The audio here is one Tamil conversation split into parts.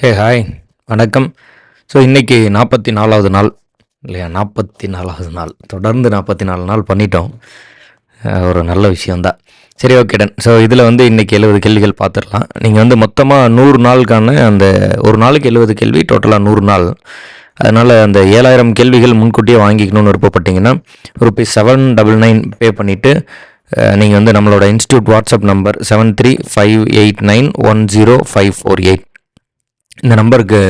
ஹே ஹாய் வணக்கம். ஸோ இன்றைக்கி நாற்பத்தி நாலாவது நாள். இல்லையா நாற்பத்தி நாலாவது நாள். தொடர்ந்து நாற்பத்தி நாலு நாள் பண்ணிட்டோம். ஒரு நல்ல விஷயந்தான் சரி ஓகே டன் ஸோ இதில் வந்து இன்றைக்கி எழுபது கேள்விகள் பார்த்துடலாம் நீங்கள் வந்து மொத்தமாக நூறு நாளுக்கான அந்த ஒரு நாளுக்கு எழுபது கேள்வி டோட்டலாக நூறு நாள். அதனால் அந்த ஏழாயிரம் கேள்விகள் முன்கூட்டியே வாங்கிக்கணும்னு விருப்பப்பட்டீங்கன்னா rupees seven double nine pay பண்ணிவிட்டு நீங்கள் வந்து நம்மளோட institute WhatsApp number seven three five eight nine one zero five four eight இந்த நம்பருக்கு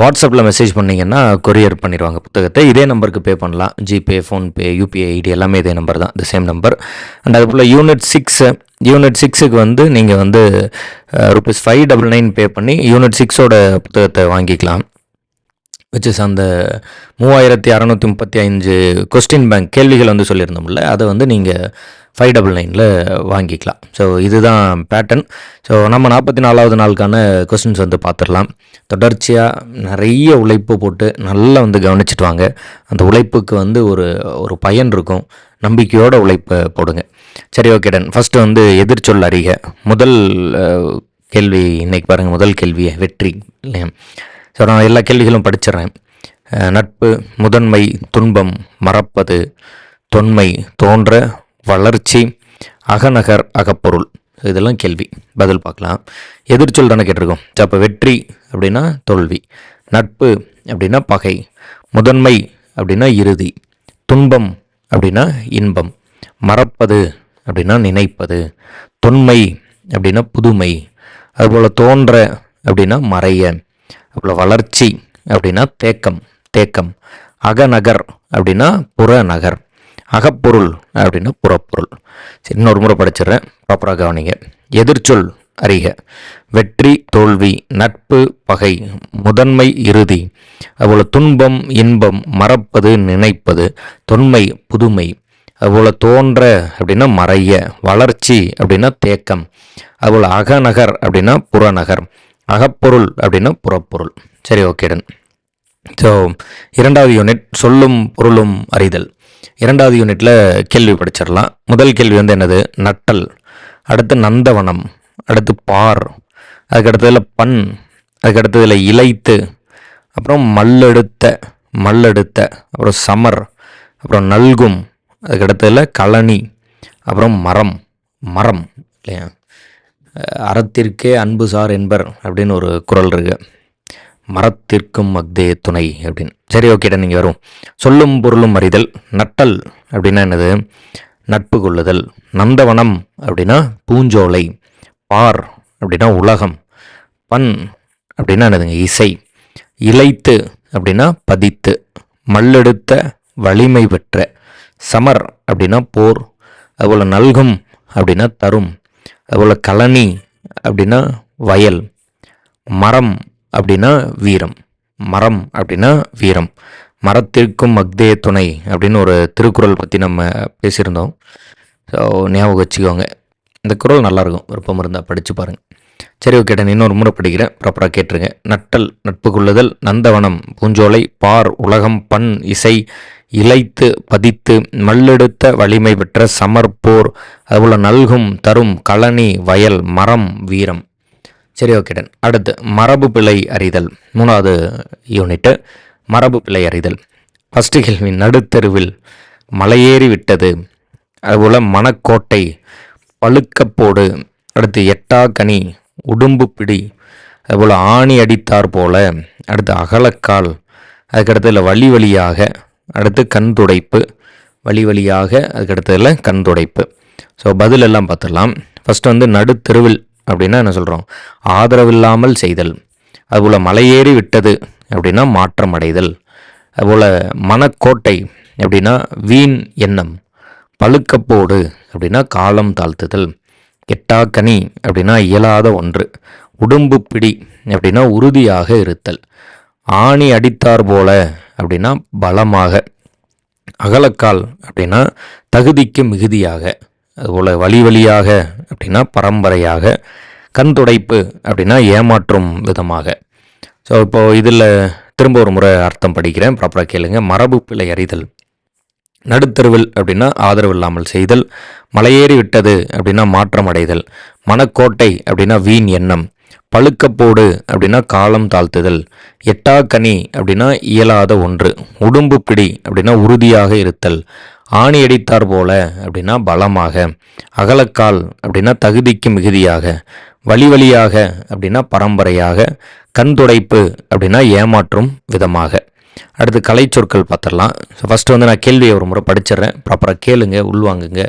வாட்ஸ்அப்பில் மெசேஜ் பண்ணிங்கன்னா கொரியர் பண்ணிடுவாங்க புத்தகத்தை. இதே நம்பருக்கு பே பண்ணலாம். ஜிபே ஃபோன்பே யூபிஐ ஐடி எல்லாமே இதே நம்பர் தான். த சேம் நம்பர் அண்ட் அதுபோல் யூனிட் சிக்ஸு யூனிட் சிக்ஸுக்கு வந்து நீங்கள் வந்து rupees five double nine pay பண்ணி யூனிட் சிக்ஸோட புத்தகத்தை வாங்கிக்கலாம். விச் இஸ் அந்த மூவாயிரத்தி அறநூற்றி முப்பத்தி அஞ்சு கொஸ்டின் பேங்க் கேள்விகள் வந்து சொல்லியிருந்தோம்ல அதை வந்து நீங்கள் ஃபைவ் டபுள் நைனில் வாங்கிக்கலாம். ஸோ இதுதான் பேட்டர்ன் ஸோ நம்ம நாற்பத்தி நாலாவது நாளுக்கான கொஸ்டின்ஸ் வந்து பார்த்துடலாம். தொடர்ச்சியாக நிறைய உழைப்பு போட்டு நல்லா வந்து கவனிச்சிட்டு வாங்க. அந்த உழைப்புக்கு வந்து ஒரு ஒரு பயன் இருக்கும். நம்பிக்கையோட உழைப்பை போடுங்க. சரி ஓகே டன் ஃபஸ்ட்டு வந்து எதிர்ச்சொல் அறிக. முதல் கேள்வி இன்றைக்கி பாருங்கள் முதல் கேள்வியை வெற்றி. இல்லையா? ஸோ நான் எல்லா கேள்விகளும் படிச்சிடுறேன். நட்பு முதன்மை துன்பம் மறப்பது தொன்மை தோன்ற வளர்ச்சி அகநகர் அகப்பொருள். இதெல்லாம் கேள்வி. பதில் பார்க்கலாம். எதிர்ச்சொல் தானே கேட்டிருக்கோம். அப்போ வெற்றி அப்படின்னா தோல்வி. நட்பு அப்படின்னா பகை. முதன்மை அப்படின்னா இறுதி. துன்பம் அப்படின்னா இன்பம். மறப்பது அப்படின்னா நினைப்பது. தொன்மை அப்படின்னா புதுமை. அதுபோல் தோன்ற அப்படின்னா மறைய. அதுபோல் வளர்ச்சி அப்படின்னா தேக்கம் தேக்கம். அகநகர் அப்படின்னா புறநகர். அகப்பொருள் அப்படின்னா புறப்பொருள். சரி இன்னொரு முறை படிச்சிடுறேன். ப்ராப்பராக கவனிங்க. எதிர்ச்சொல் அறிக. வெற்றி தோல்வி நட்பு பகை முதன்மை இறுதி. அதுபோல் துன்பம் இன்பம் மறப்பது நினைப்பது தொன்மை புதுமை. அதுபோல் தோன்ற அப்படின்னா மறைய வளர்ச்சி அப்படின்னா தேக்கம். அதுபோல் அகநகர் அப்படின்னா புறநகர். அகப்பொருள் அப்படின்னா புறப்பொருள். சரி ஓகேடன் ஸோ இரண்டாவது யூனிட் சொல்லும் பொருளும் அறிதல். இரண்டாவது யூனிட்டில் கேள்வி படிச்சிடலாம். முதல் கேள்வி வந்து என்னது? நட்டல். அடுத்து நந்தவனம். அடுத்து பார். அதுக்கடுத்ததில் பண். அதுக்கடுத்ததில் இலைத்து. அப்புறம் மல்லெடுத்த. மல்லெடுத்த. அப்புறம் சமர். அப்புறம் நல்கும். அதுக்கடுத்ததில் கழனி. அப்புறம் மரம். மரம் இல்லையா? அறத்திற்கே அன்பு சார் என்பர் அப்படின்னு ஒரு குரல் இருக்குது மரத்திற்கும் அக்தே துணை அப்படின்னு. சரி ஓகேடா நீங்கள் வரும். சொல்லும் பொருளும் அறிதல் நட்டல் அப்படின்னா என்னது? நட்பு கொள்ளுதல் நந்தவனம் அப்படின்னா பூஞ்சோலை பார் அப்படின்னா உலகம் பண் அப்படின்னா என்னதுங்க? இசை இலைத்து அப்படின்னா பதித்து மல்லெடுத்த வலிமை பெற்ற சமர் அப்படின்னா போர் அதுபோல் நல்கும் அப்படின்னா தரும் அதுபோல் கழனி அப்படின்னா வயல் மரம் அப்படின்னா வீரம். மரம் அப்படின்னா வீரம். மரத்திற்கும் மக்தேய துணை அப்படின்னு ஒரு திருக்குறள் பற்றி நம்ம பேசியிருந்தோம். ஸோ ஞாபகம் வச்சுக்கோங்க. இந்த குறள் நல்லாயிருக்கும் விருப்பம் இருந்தால் படித்து பாருங்கள் சரி ஓகே நான் இன்னொரு முறை படிக்கிறேன். ப்ராப்பராக கேட்டுருங்க. நட்டல் நட்பு கொள்ளுதல் நந்தவனம் பூஞ்சோலை பார் உலகம் பண் இசை இழைத்து பதித்து மல்லெடுத்த வலிமை பெற்ற சமர்போர் அதுபோல் நல்கும் தரும் களனி வயல் மரம் வீரம். சரி ஓகேடன் அடுத்து மரபு பிழை அறிதல். மூணாவது யூனிட்டு மரபு பிழை அறிதல். ஃபஸ்ட்டு கேள்வி நடுத்தெருவில் மலையேறி விட்டது. அதுபோல் மணக்கோட்டை பழுக்கப்போடு அடுத்து எட்டா கனி உடும்பு பிடி அதுபோல் ஆணி அடித்தார் போல அடுத்து அகலக்கால் அதுக்கடுத்ததில் வழி வழியாக அடுத்து கண் துடைப்பு வழி வழியாக அதுக்கடுத்ததில் கண் துடைப்பு. ஸோ பதிலெல்லாம் பார்த்துடலாம். ஃபஸ்ட்டு வந்து நடுத்தெருவில் அப்படின்னா என்ன சொல்கிறோம் ஆதரவில்லாமல் செய்தல். அதுபோல் மலையேறி விட்டது அப்படின்னா மாற்றம் அடைதல் அதுபோல் மனக்கோட்டை அப்படின்னா வீண் எண்ணம். பழுக்கப்போடு அப்படின்னா காலம் தாழ்த்துதல். எட்டாக்கனி அப்படின்னா இயலாத ஒன்று. உடும்பு பிடி அப்படின்னா உறுதியாக இருத்தல். ஆணி அடித்தார் போல அப்படின்னா பலமாக. அகலக்கால் அப்படின்னா தகுதிக்கு மிகுதியாக. அதுபோல் வழி வழியாக அப்படின்னா பரம்பரையாக கண் துடைப்பு அப்படின்னா ஏமாற்றும் விதமாக. ஸோ இப்போது இதில் திரும்ப ஒரு முறை அர்த்தம் படிக்கிறேன். ப்ராப்பராக கேளுங்க. மரபு பிழை அறிதல். நடுத்தருவில் அப்படின்னா ஆதரவு இல்லாமல் செய்தல். மலையேறி விட்டது அப்படின்னா மாற்றம் அடைதல். மனக்கோட்டை அப்படின்னா வீண் எண்ணம். பழுக்கப்போடு அப்படின்னா காலம் தாழ்த்துதல். எட்டா கனி அப்படின்னா இயலாத ஒன்று. உடும்பு பிடி அப்படின்னா உறுதியாக இருத்தல். ஆணி அடித்தார் போல அப்படின்னா பலமாக. அகலக்கால் அப்படின்னா தகுதிக்கு மிகுதியாக. வழி வழியாக அப்படின்னா பரம்பரையாக. கண் துடைப்பு அப்படின்னா ஏமாற்றும் விதமாக. அடுத்து கலை சொற்கள் பார்த்துடலாம். ஸோ ஃபஸ்ட்டு வந்து நான் கேள்வியை ஒரு முறை படிச்சிடுறேன். ப்ராப்பராக கேளுங்க உள்வாங்குங்க.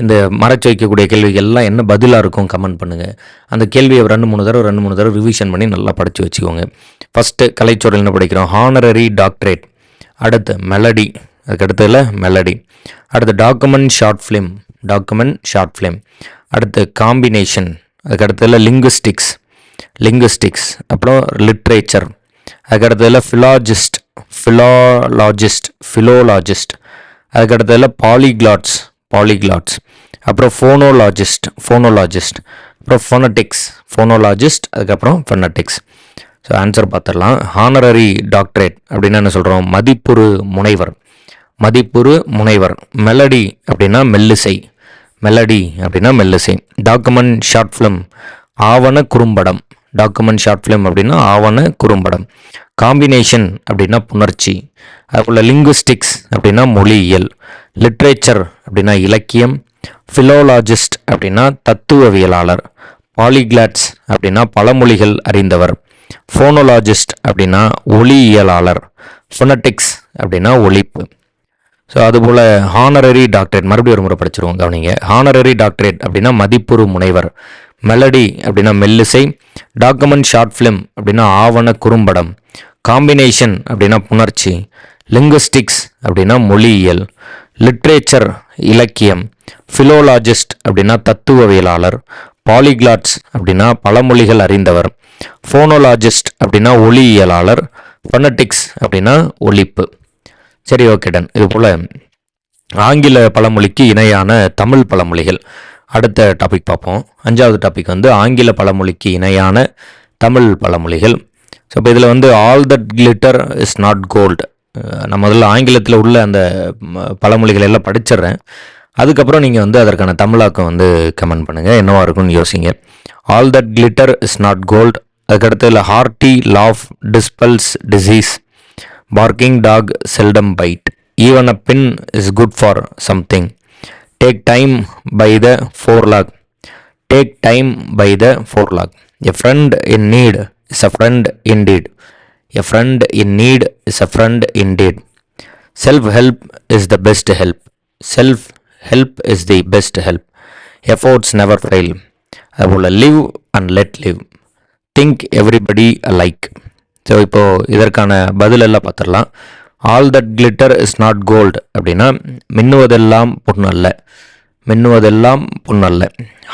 இந்த மறைச்சு வைக்கக்கூடிய கேள்விகள் எல்லாம் என்ன பதிலாக இருக்கும் கமெண்ட் பண்ணுங்கள் அந்த கேள்வியை ரெண்டு மூணு தடவை ரெண்டு மூணு தடவை ரிவிஷன் பண்ணி நல்லா படித்து வச்சுக்கோங்க. ஃபஸ்ட்டு கலைச்சொல் என்ன படிக்கிறோம்? ஹானரரி டாக்டரேட் அடுத்து மெலடி அதுக்கு அடுத்ததில் மெலடி அடுத்து document short film document short film அடுத்து காம்பினேஷன் அதுக்கு இல்லை லிங்குஸ்டிக்ஸ் லிங்குஸ்டிக்ஸ் அப்புறம் லிட்ரேச்சர் அதுக்கு இல்லை ஃபிலாஜிஸ்ட் ஃபிலாலாஜிஸ்ட் ஃபிலோலாஜிஸ்ட் அதுக்கு இல்லை பாலிகிளாட்ஸ் பாலிக்ளாட்ஸ் அப்புறம் ஃபோனோலாஜிஸ்ட் ஃபோனோலாஜிஸ்ட் அப்புறம் ஃபோனட்டிக்ஸ் ஃபோனோலாஜிஸ்ட் அதுக்கப்புறம் ஃபெனட்டிக்ஸ் ஸோ ஆன்சர் பார்த்துடலாம். ஹானரரி டாக்டரேட் அப்படின்னு என்ன சொல்கிறோம் மதிப்புறு முனைவர். மதிப்புறு முனைவர். மெலடி அப்படின்னா மெல்லிசை. மெலடி அப்படின்னா மெல்லிசை. Document short film. ஆவண குறும்படம். டாக்குமெண்ட் ஷார்ட் ஃபிலிம் அப்படின்னா ஆவண குறும்படம். காம்பினேஷன் அப்படின்னா புணர்ச்சி. அதுக்குள்ள லிங்குஸ்டிக்ஸ் அப்படின்னா மொழியியல். லிட்ரேச்சர் அப்படின்னா இலக்கியம். ஃபிலோலாஜிஸ்ட் அப்படின்னா தத்துவவியலாளர். பாலிகிளாட்ஸ் அப்படின்னா பழமொழிகள் அறிந்தவர். ஃபோனோலாஜிஸ்ட் அப்படின்னா ஒளியியலாளர். ஃபொனட்டிக்ஸ் அப்படின்னா ஒழிப்பு. ஸோ அதுபோல் ஹானரரி டாக்டரேட் மறுபடியும் ஒரு முறை படிச்சிருவோம் கவனிங்க. ஹானரரி டாக்டரேட் அப்படின்னா மதிப்புறு முனைவர். மெலடி அப்படின்னா மெல்லிசை. டாக்குமெண்ட் ஷார்ட் ஃபிலிம் அப்படின்னா ஆவண குறும்படம். காம்பினேஷன் அப்படின்னா புணர்ச்சி. லிங்குஸ்டிக்ஸ் அப்படின்னா மொழியியல். லிட்ரேச்சர் இலக்கியம். ஃபிலோலாஜிஸ்ட் அப்படின்னா தத்துவவியலாளர். பாலிகிளாட்ஸ் அப்படின்னா பழமொழிகள் அறிந்தவர். ஃபோனோலாஜிஸ்ட் அப்படின்னா ஒளியியலாளர். ஃபனட்டிக்ஸ் அப்படின்னா ஒழிப்பு சரி ஓகே டன் இது போல் ஆங்கில பழமொழிக்கு இணையான தமிழ் பழமொழிகள். அடுத்த டாபிக் பார்ப்போம். அஞ்சாவது டாபிக் வந்து ஆங்கில பழமொழிக்கு இணையான தமிழ் பழமொழிகள். ஸோ இப்போ இதில் வந்து all that glitter is not gold நான் முதல்ல ஆங்கிலத்தில் உள்ள அந்த பழமொழிகள் பழமொழிகளை எல்லாம் படிச்சிடுறேன். அதுக்கப்புறம் நீங்கள் வந்து அதற்கான தமிழாக்கம் வந்து கமெண்ட் பண்ணுங்கள் என்னவாக இருக்கும்னு யோசிங்க. All that glitter is not gold அதுக்கடுத்து இல்லை hearty laugh dispels disease Barking dog seldom bite. Even a pin is good for something. Take time by the forelock. Take time by the forelock. A friend in need is a friend indeed. A friend in need is a friend indeed. Self help is the best help. Self help is the best help. Efforts never fail. I will live and let live. Think everybody alike. So இப்போது இதற்கான பதிலெல்லாம் பார்த்துடலாம். All that glitter is not gold அப்படின்னா மின்னுவதெல்லாம் பொன்னல்ல. மின்னுவதெல்லாம் பொன்னல்ல.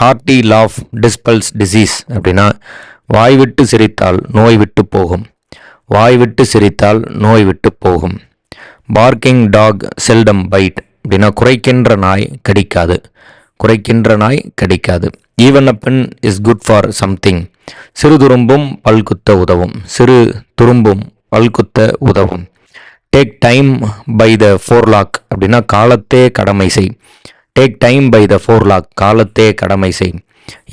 ஹார்ட்டி லாஃப் டிஸ்பல்ஸ் டிசீஸ் அப்படின்னா வாய் விட்டு சிரித்தால் நோய் விட்டு போகும். வாய் விட்டு சிரித்தால் நோய் விட்டு போகும். பார்க்கிங் டாக் செல்டம் பைட் அப்படின்னா குறைக்கின்ற நாய் கடிக்காது. குறைக்கின்ற நாய் கடிக்காது. Even a pen is good for something சிறு துரும்பும் பல்குத்த உதவும். சிறு துரும்பும் பல்குத்த உதவும். Take time by the forelock அப்படின்னா காலத்தே கடமை செய். Take time by the forelock காலத்தே கடமை செய்.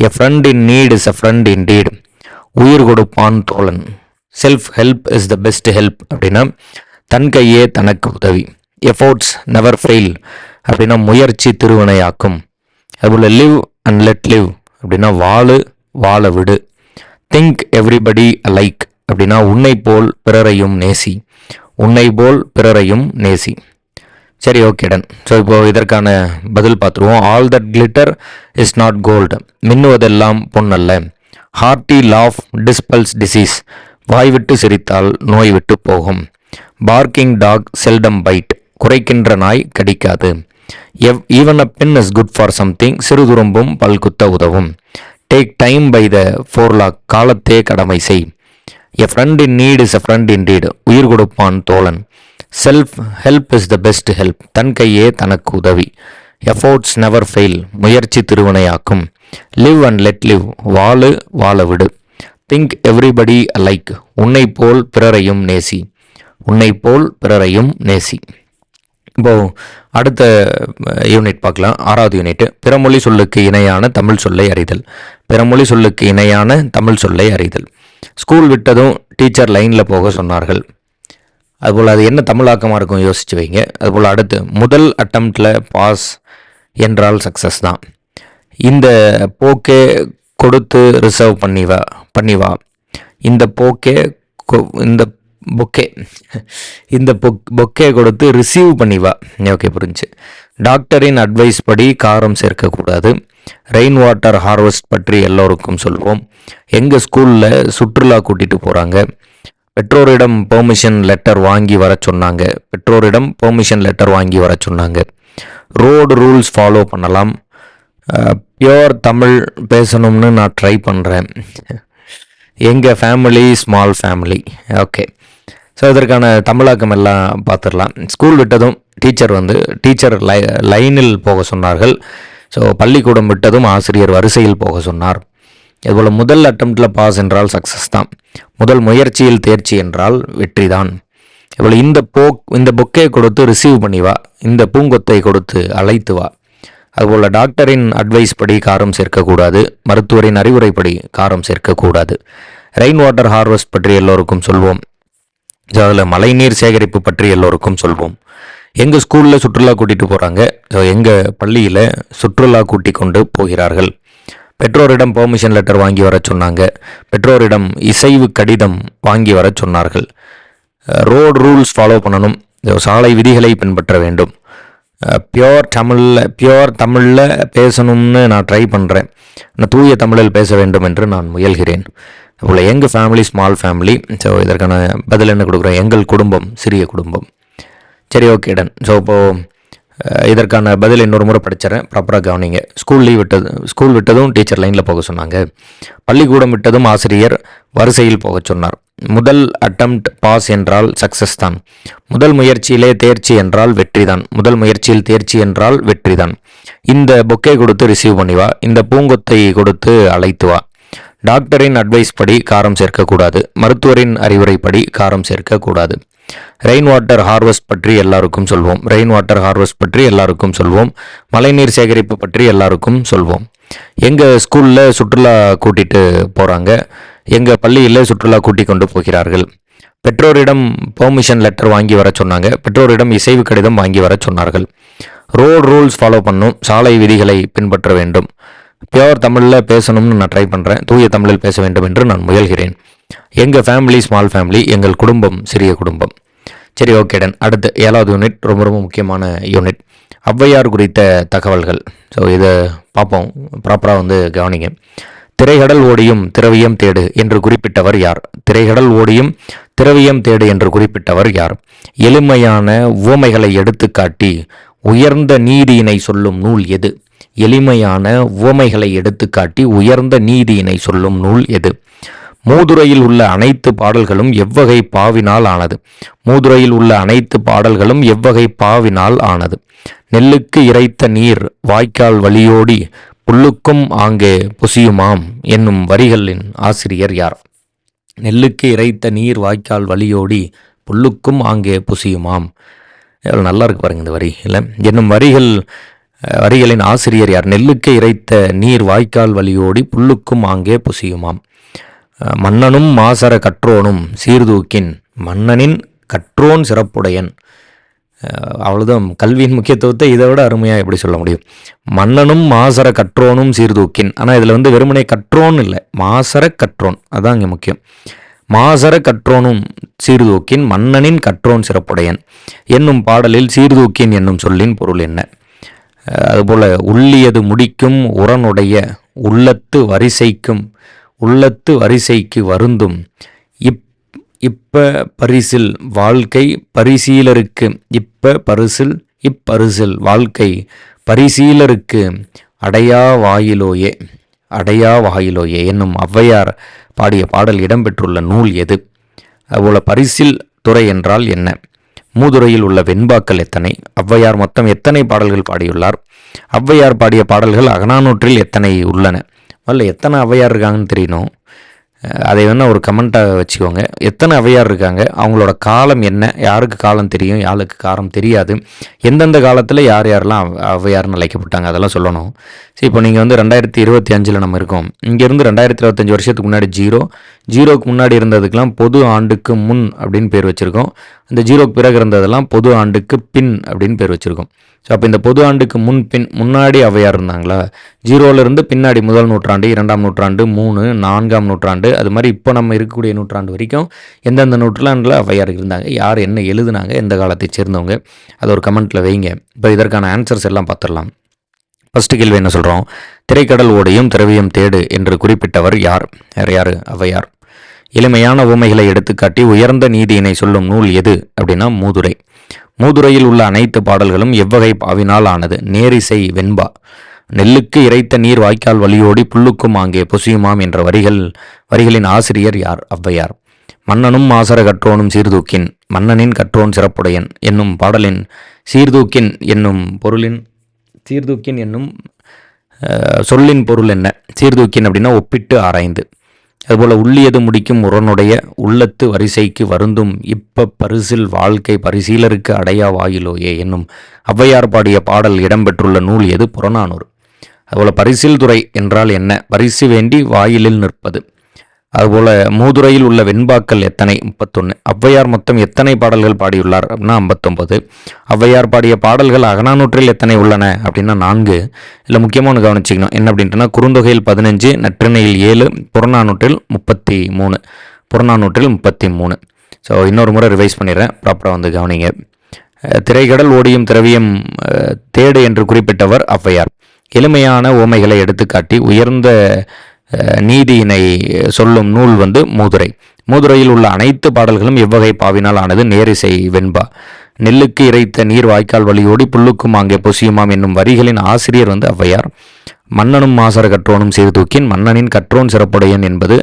A friend in need is a friend in deed உயிர் கொடுப்பான் தோழன். Self help is the best help அப்படின்னா தன் கையே தனக்கு உதவி. எஃபோர்ட்ஸ் நெவர் ஃபெயில் அப்படின்னா முயற்சி திருவினையாக்கும். அதுபோல் லிவ் அண்ட் லெட் லிவ் அப்படின்னா வாழு வாழ விடு. திங்க் எவ்ரிபடி லைக் அப்படின்னா உன்னை போல் பிறரையும் நேசி. உன்னை போல் பிறரையும் நேசி. சரி ஓகே டன் ஸோ இப்போது இதற்கான பதில் பார்த்துருவோம். All that glitter is not gold மின்னுவதெல்லாம் பொன்னல்ல. ஹார்ட்டி லாஃப் டிஸ்பல்ஸ் டிசீஸ் வாய் விட்டு சிரித்தால் நோய் விட்டு போகும். பார்க்கிங் டாக் செல்டம் பைட் குறைக்கின்ற நாய் கடிக்காது. எவ் even a pen is good for something சிறு துரும்பும் பல்குத்த உதவும். Take time by the forelock காலத்தே கடமை செய். A friend in need is a friend in deed உயிர் கொடுப்பான் தோழன். Self help is the best help தன் கையே தனக்கு உதவி. எஃபோர்ட்ஸ் நெவர் ஃபெயில் முயற்சி திருவினையாக்கும். லிவ் அண்ட் லெட் லிவ் வாழு வாழ விடு திங்க் எவ்ரிபடி லைக் உன்னை போல் பிறரையும் நேசி. உன்னை போல் பிறரையும் நேசி. இப்போ அடுத்த யூனிட் பார்க்கலாம். ஆறாவது யூனிட் பிறமொழி சொல்லுக்கு இணையான தமிழ் சொல்லை அறிதல். பிறமொழி சொல்லுக்கு இணையான தமிழ் சொல்லை அறிதல். ஸ்கூல் விட்டதும் டீச்சர் லைனில் போக சொன்னார்கள். அதுபோல் அது என்ன தமிழாக்கமாக இருக்கும் யோசிச்சு வைங்க. அதுபோல் அடுத்து முதல் அட்டம்ப்டில் பாஸ் என்றால் சக்ஸஸ் தான். இந்த போக்கே கொடுத்து ரிசர்வ் பண்ணி வா இந்த போக்கே கொ- இந்த பொக்கே. இந்த பொக் பொக்கே கொடுத்து ரிசீவ் பண்ணி வா. ஓகே புரிஞ்சு. டாக்டரின் அட்வைஸ் படி காரம் சேர்க்கக்கூடாது. ரெயின் வாட்டர் ஹார்வெஸ்ட் பற்றி எல்லோருக்கும் சொல்வோம். எங்கள் ஸ்கூலில் சுற்றுலா கூட்டிகிட்டு போகிறாங்க பெற்றோரிடம் பெர்மிஷன் லெட்டர் வாங்கி வர சொன்னாங்க. பெற்றோரிடம் பெர்மிஷன் லெட்டர் வாங்கி வர சொன்னாங்க. ரோடு ரூல்ஸ் ஃபாலோ பண்ணலாம். பியோர் தமிழ் பேசணும்னு நான் ட்ரை பண்ணுறேன் எங்கள் family small family okay so இதற்கான தமிழாக்கம் எல்லாம் பார்த்துடலாம். ஸ்கூல் விட்டதும் டீச்சர் வந்து டீச்சர் லை லைனில் போக சொன்னார்கள். ஸோ பள்ளிக்கூடம் விட்டதும் ஆசிரியர் வரிசையில் போக சொன்னார். இதுபோல் முதல் அட்டம்ப்டில் பாஸ் என்றால் சக்ஸஸ் தான். முதல் முயற்சியில் தேர்ச்சி என்றால் வெற்றி தான். இவ்வளோ இந்த போ இந்த பொக்கே கொடுத்து ரிசீவ் பண்ணி வா. இந்த பூங்கொத்தை கொடுத்து அழைத்து வா. அதுபோல் டாக்டரின் அட்வைஸ் படி காரம் சேர்க்கக்கூடாது. மருத்துவரின் அறிவுரைப்படி காரம் சேர்க்கக்கூடாது. ரெயின் வாட்டர் ஹார்வெஸ்ட் பற்றி எல்லோருக்கும் சொல்வோம். அதில் மழைநீர் சேகரிப்பு பற்றி எல்லோருக்கும் சொல்வோம். எங்கள் ஸ்கூலில் சுற்றுலா கூட்டிகிட்டு போகிறாங்க ஸோ எங்கள் பள்ளியில் சுற்றுலா கூட்டி கொண்டு போகிறார்கள். பெற்றோரிடம் பெர்மிஷன் லெட்டர் வாங்கி வர சொன்னாங்க. பெற்றோரிடம் இசைவு கடிதம் வாங்கி வர சொன்னார்கள். ரோடு ரூல்ஸ் ஃபாலோ பண்ணணும். சாலை விதிகளை பின்பற்ற வேண்டும். பியோர் தமிழில் பியோர் தமிழில் பேசணும்னு நான் ட்ரை பண்ணுறேன் நான் தூய தமிழில் பேச வேண்டும் என்று நான் முயல்கிறேன். உள்ள எங்கள் ஃபேமிலி ஸ்மால் ஃபேமிலி ஸோ இதற்கான பதில் என்ன கொடுக்குறோம்? எங்கள் குடும்பம் சிறிய குடும்பம். சரி ஓகே டன் ஸோ இப்போது இதற்கான பதில் இன்னொரு முறை படிச்சிடறேன். ப்ராப்பராக கவனிங்க. ஸ்கூல் லீவ் விட்டது ஸ்கூல் விட்டதும் டீச்சர் லைனில் போக சொன்னாங்க. பள்ளிக்கூடம் விட்டதும் ஆசிரியர் வரிசையில் போக சொன்னார். முதல் அட்டம்ப்ட் பாஸ் என்றால் சக்ஸஸ் தான். முதல் முயற்சியிலே தேர்ச்சி என்றால் வெற்றி தான். முதல் முயற்சியில் தேர்ச்சி என்றால் வெற்றி தான். இந்த பொக்கே கொடுத்து ரிசீவ் பண்ணி வா இந்த பூங்கொத்தை கொடுத்து அழைத்து வா. டாக்டரின் அட்வைஸ் படி காரம் சேர்க்கக்கூடாது. மருத்துவரின் அறிவுரைப்படி காரம் சேர்க்கக்கூடாது. ரெயின் வாட்டர் ஹார்வெஸ்ட் பற்றி எல்லாருக்கும் சொல்வோம். ரெயின் வாட்டர் ஹார்வெஸ்ட் பற்றி எல்லாருக்கும் சொல்வோம். மழைநீர் சேகரிப்பு பற்றி எல்லாருக்கும் சொல்வோம். எங்கள் ஸ்கூலில் சுற்றுலா கூட்டிகிட்டு போகிறாங்க எங்கள் பள்ளியில் சுற்றுலா கூட்டி கொண்டு போகிறார்கள். பெற்றோரிடம் பெர்மிஷன் லெட்டர் வாங்கி வர சொன்னாங்க. பெற்றோரிடம் இசைவு கடிதம் வாங்கி வர சொன்னார்கள். ரோடு ரூல்ஸ் ஃபாலோ பண்ணும். சாலை விதிகளை பின்பற்ற வேண்டும். பியோர் தமிழில் பேசணும்னு நான் ட்ரை பண்ணுறேன் தூய தமிழில் பேச வேண்டும் என்று நான் முயல்கிறேன். எங்கள் ஃபேமிலி ஸ்மால் ஃபேமிலி எங்கள் குடும்பம் சிறிய குடும்பம். சரி ஓகே டன் அடுத்து ஏழாவது யூனிட் ரொம்ப ரொம்ப முக்கியமான யூனிட் ஔவையார் குறித்த தகவல்கள். ஸோ இதை பார்ப்போம். ப்ராப்பராக வந்து கவனிங்க. திரைகடல் ஓடியும் திரவியம் தேடு என்று குறிப்பிட்டவர் யார்? திரைகடல் ஓடியும் திரவியம் தேடு என்று குறிப்பிட்டவர் யார்? எளிமையான உவமைகளை எடுத்துக்காட்டி உயர்ந்த நீதியினை சொல்லும் நூல் எது? எளிமையான உவமைகளை எடுத்துக்காட்டி உயர்ந்த நீதியினை சொல்லும் நூல் எது? மூதுரையில் உள்ள அனைத்து பாடல்களும் எவ்வகை பாவினால் ஆனது. மூதுரையில் உள்ள அனைத்து பாடல்களும் எவ்வகை பாவினால் ஆனது. நெல்லுக்கு இறைத்த நீர் வாய்க்கால் வழியோடி புல்லுக்கும் ஆங்கே புசியுமாம் என்னும் வரிகளின் ஆசிரியர் யார்? நெல்லுக்கு இறைத்த நீர் வாய்க்கால் வழியோடி புல்லுக்கும் ஆங்கே புசியுமாம். நல்லா இருக்கு பாருங்க இந்த வரி. இல்லை? என்னும் வரிகள் வரிகளின் ஆசிரியர் யார்? நெல்லுக்கு இறைத்த நீர் வாய்க்கால் வழியோடி புல்லுக்கும் ஆங்கே புசியுமாம். மன்னனும் மாசர கற்றோனும் சீர்தூக்கின் மன்னனின் கற்றோன் சிறப்புடையன். அவ்வளோதான் அவ்வளவுதான். கல்வியின் முக்கியத்துவத்தை இதை விட அருமையாக எப்படி சொல்ல முடியும்? மன்னனும் மாசர கற்றோனும் சீர்தூக்கின். ஆனால் இதில் வந்து வெறுமனை கற்றோன் இல்லை மாசர கற்றோன். அதான் இங்கே முக்கியம். மாசர கற்றோனும் சீர்தூக்கின் மன்னனின் கற்றோன் சிறப்புடையன். என்னும் பாடலில் சீர்தூக்கின் என்னும் சொல்லின் பொருள் என்ன? அதுபோல் உள்ளியது முடிக்கும் உரனுடைய உள்ளத்து வரிசைக்கும் உள்ளத்து வரிசைக்கு வருந்தும். இப் இப்ப பரிசில் வாழ்க்கை பரிசீலருக்கு இப்ப பரிசில் இப்பரிசில் வாழ்க்கை பரிசீலருக்கு அடையா வாயிலோயே அடையா வாயிலோயே என்னும் ஔவையார் பாடிய பாடல் இடம்பெற்றுள்ள நூல் எது? அதுபோல பரிசில் துறை என்றால் என்ன? மூதுரையில் உள்ள வெண்பாக்கள் எத்தனை? ஔவையார் மொத்தம் எத்தனை பாடல்கள் பாடியுள்ளார்? ஔவையார் பாடிய பாடல்கள் அகனானூற்றில் எத்தனை உள்ளன? முதல்ல எத்தனை ஔவையார் இருக்காங்கன்னு தெரியணும். அதை வேணால் ஒரு கமெண்ட்டாக வச்சுக்கோங்க. எத்தனை அவையார் இருக்காங்க? அவங்களோட காலம் என்ன? யாருக்கு காலம் தெரியும்? யாருக்கு காலம் தெரியாது? எந்தெந்த காலத்தில் யார் யாரெல்லாம் அவ- அவையார்னு அழைக்கப்பட்டாங்க? அதெல்லாம் சொல்லணும். சரி இப்போ நீங்கள் வந்து ரெண்டாயிரத்தி இருபத்தி அஞ்சில் நம்ம இருக்கோம். இங்கேருந்து ரெண்டாயிரத்தி இருபத்தஞ்சி வருஷத்துக்கு முன்னாடி ஜீரோ ஜீரோக்கு முன்னாடி இருந்ததுக்கெலாம் பொது ஆண்டுக்கு முன் அப்படின்னு பேர் வச்சுருக்கோம். இந்த ஜீரோக்கு பிறகு இருந்ததெல்லாம் பொது ஆண்டுக்கு பின் அப்படின்னு பேர் வச்சுருக்கோம். ஸோ அப்போ இந்த பொது ஆண்டுக்கு முன் பின் முன்னாடி அவையார் இருந்தாங்களா? ஜீரோலேருந்து பின்னாடி முதல் நூற்றாண்டு இரண்டாம் நூற்றாண்டு மூணு நான்காம் நூற்றாண்டு அது மாதிரி இப்போ நம்ம இருக்கக்கூடிய நூற்றாண்டு வரைக்கும் எந்தெந்த நூற்றாண்டில் அவையார் இருந்தாங்க யார் என்ன எழுதுனாங்க எந்த காலத்தை சேர்ந்தவங்க அதை ஒரு கமெண்ட்டில் வைங்க. இப்போ இதற்கான ஆன்சர்ஸ் எல்லாம் பார்த்துடலாம். ஃபஸ்ட்டு கேள்வி என்ன சொல்கிறோம் திரைக்கடல் ஓடையும் திரவியம் தேடு என்று குறிப்பிட்டவர் யார்? யார் யார்? அவையார். எளிமையான உவமைகளை எடுத்துக்காட்டி உயர்ந்த நீதியினை சொல்லும் நூல் எது அப்படின்னா மூதுரை. மூதுரையில் உள்ள அனைத்து பாடல்களும் எவ்வகை பாவினால் ஆனது. நேரிசை வெண்பா. நெல்லுக்கு இறைத்த நீர் வாய்க்கால் வழியோடி புல்லுக்கும் ஆங்கே பொசியுமாம் என்ற வரிகள் வரிகளின் ஆசிரியர் யார்? ஔவையார். மன்னனும் மாசர கற்றோனும் சீர்தூக்கின் மன்னனின் கற்றோன் சிறப்புடையன் என்னும் பாடலின் சீர்தூக்கின் என்னும் பொருளின் சீர்தூக்கின் என்னும் சொல்லின் பொருள் என்ன? சீர்தூக்கின் அப்படின்னா ஒப்பிட்டு ஆராய்ந்து. அதுபோல் உள்ளியது முடிக்கும் உரனுடைய உள்ளத்து வரிசைக்கு வருந்தும் இப்ப பரிசில் வாழ்க்கை பரிசீலருக்கு அடையா வாயிலோயே என்னும் ஔவையார் பாடிய பாடல் இடம்பெற்றுள்ள நூல் எது? புறநானூறு. அதுபோல் பரிசில் துறை என்றால் என்ன? பரிசு வேண்டி வாயிலில் நிற்பது. அதுபோல் மூதுரையில் உள்ள வெண்பாக்கள் எத்தனை? முப்பத்தொன்று ஔவையார் மொத்தம் எத்தனை பாடல்கள் பாடியுள்ளார் அப்படின்னா ஐம்பத்தொம்பது ஔவையார் பாடிய பாடல்கள் அகநானூற்றில் எத்தனை உள்ளன அப்படின்னா நான்கு. இல்லை முக்கியமாக ஒன்று கவனிச்சிக்கணும். என்ன அப்படின்ட்டுனா குறுந்தொகையில் பதினஞ்சு நற்றிணையில் ஏழு புறநானூற்றில் முப்பத்தி மூணு புறநானூற்றில் முப்பத்தி மூணு ஸோ இன்னொரு முறை ரிவைஸ் பண்ணிடுறேன். ப்ராப்பராக வந்து கவனிங்க. அஹ், திரைக்கடல் ஓடியும் திரவியம் தேடு என்று குறிப்பிட்டவர் ஔவையார். எளிமையான ஓமைகளை எடுத்துக்காட்டி உயர்ந்த நீதியினை சொல்லும் நூல் வந்து மூதுரை. மூதுரையில் உள்ள அனைத்து பாடல்களும் எவ்வகை பாவினால் ஆனது நேரிசை வெண்பா. நெல்லுக்கு இறைத்த நீர் வாய்க்கால் வழியோடி புல்லுக்கும் அங்கே பொசியுமாம் என்னும் வரிகளின் ஆசிரியர் வந்து ஔவையார். மன்னனும் மாசர கற்றோனும் சீர்தூக்கின் மன்னனின் கற்றோன் சிறப்புடையன் என்பது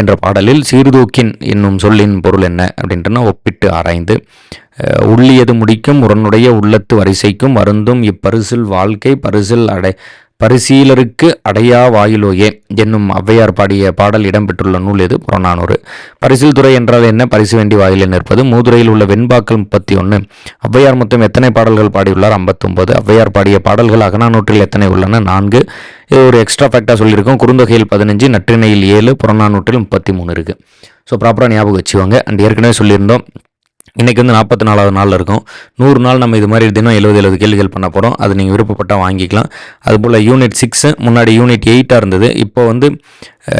என்ற பாடலில் சீர்தூக்கின் என்னும் சொல்லின் பொருள் என்ன அப்படின்றன ஒப்பிட்டு ஆராய்ந்து உள்ளியது முடிக்கும் உரனுடைய உள்ளத்து வரிசைக்கும் வருந்தும் இப்பரிசில் வாழ்க்கை பரிசில் அடை பரிசீலருக்கு அடையா வாயிலோயே என்னும் ஔவையார் பாடிய பாடல் இடம்பெற்றுள்ள நூல் எது? புறநானூறு. பரிசில் துறை என்றால் என்ன? பரிசு வேண்டி வாயிலில் நிற்பது. மூதுரையில் உள்ள வெண்பாக்கள் முப்பத்தி ஒன்று ஔவையார் மொத்தம் எத்தனை பாடல்கள் பாடியுள்ளார்? ஐம்பத்தொம்போது ஔவையார் பாடிய பாடல்கள் அகநானூற்றில் எத்தனை உள்ளன? நான்கு. இது ஒரு எக்ஸ்ட்ரா ஃபேக்டாக சொல்லியிருக்கோம். குறுந்தொகையில் பதினஞ்சு நற்றிணையில் ஏழு புறநானூற்றில் முப்பத்தி மூணு இருக்குது ஸோ ப்ராப்பராக ஞாபகம் வச்சுக்கோங்க. அண்ட் ஏற்கனவே சொல்லியிருந்தோம். இன்றைக்கி வந்து நாற்பத்தி நாலாவது நாள் இருக்கும். நூறு நாள் நம்ம இது மாதிரி தினம் எழுபது எழுபது கேள்விகள் பண்ண போகிறோம் அது நீங்கள் விருப்பப்பட்டால் வாங்கிக்கலாம். அதுபோல் யூனிட் சிக்ஸு முன்னாடி யூனிட் எயிட்டாக இருந்தது. இப்போ வந்து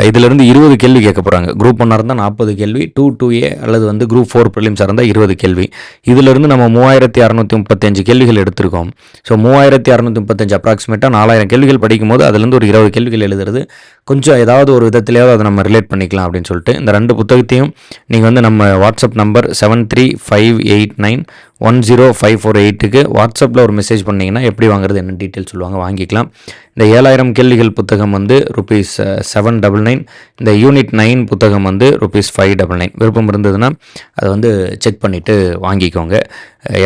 இதிலிருந்து இருபது கேள்வி கேட்க போகிறாங்க குரூப் ஒன்னாக இருந்தால் நாற்பது கேள்வி டூ டூ ஏ அல்லது வந்து குரூப் ஃபோர் ப்ரிலிம்ஸாக இருந்தால் இருபது கேள்வி. இதிலிருந்து நம்ம மூவாயிரத்தி அறநூற்றி முப்பத்தஞ்சு கேள்விகள் எடுத்திருக்கோம். ஸோ மூவாயிரத்தி அறநூற்றி முப்பத்தஞ்சு அப்ராக்சிமேட்டாக நாலாயிரம் கேள்விகள் படிக்கும்போது அதுலேருந்து ஒரு இருபது கேள்விகள் எழுதுறது. கொஞ்சம் ஏதாவது ஒரு விதத்திலேயாவது அதை நம்ம ரிலேட் பண்ணிக்கலாம் அப்படின்னு சொல்லிட்டு இந்த ரெண்டு புத்தகத்தையும் நீங்கள் வந்து நம்ம WhatsApp number seven three five eight nine one zero five four எயிட்டுக்கு வாட்ஸ்அப்பில் ஒரு மெசேஜ் பண்ணிங்கன்னா எப்படி வாங்குறது என்ன டீட்டெயில் சொல்லுவாங்க வாங்கிக்கலாம். இந்த ஏழாயிரம் கேள்விகள் புத்தகம் வந்து ருபீஸ் செவன் டபுள் நைன் இந்த யூனிட் நைன் புத்தகம் வந்து ருபீஸ் ஃபைவ் டபுள் நைன் விருப்பம் இருந்ததுன்னா அதை வந்து செக் பண்ணிவிட்டு வாங்கிக்கோங்க.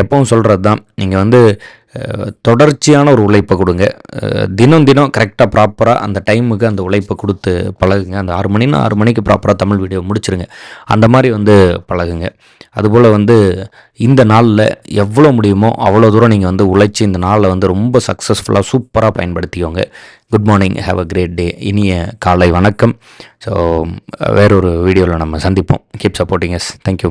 எப்பவும் சொல்கிறது தான் நீங்கள் வந்து தொடர்ச்சியான ஒரு உழைப்பை கொடுங்க. தினம் தினம் கரெக்டாக ப்ராப்பராக அந்த டைமுக்கு அந்த உழைப்பை கொடுத்து பழகுங்க. அந்த ஆறு மணினா ஆறு மணிக்கு ப்ராப்பராக தமிழ் வீடியோ முடிச்சிருங்க. அந்த மாதிரி வந்து பழகுங்க. அதுபோல் வந்து இந்த நாளில் எவ்வளோ முடியுமோ அவ்வளோ தூரம் நீங்கள் வந்து உழைச்சி இந்த நாளில் வந்து ரொம்ப சக்ஸஸ்ஃபுல்லாக சூப்பராக பயன்படுத்திக்கோங்க. Good morning have a great day இனிய காலை வணக்கம். ஸோ வேறொரு வீடியோவில் நம்ம சந்திப்போம். Keep supporting yes thank you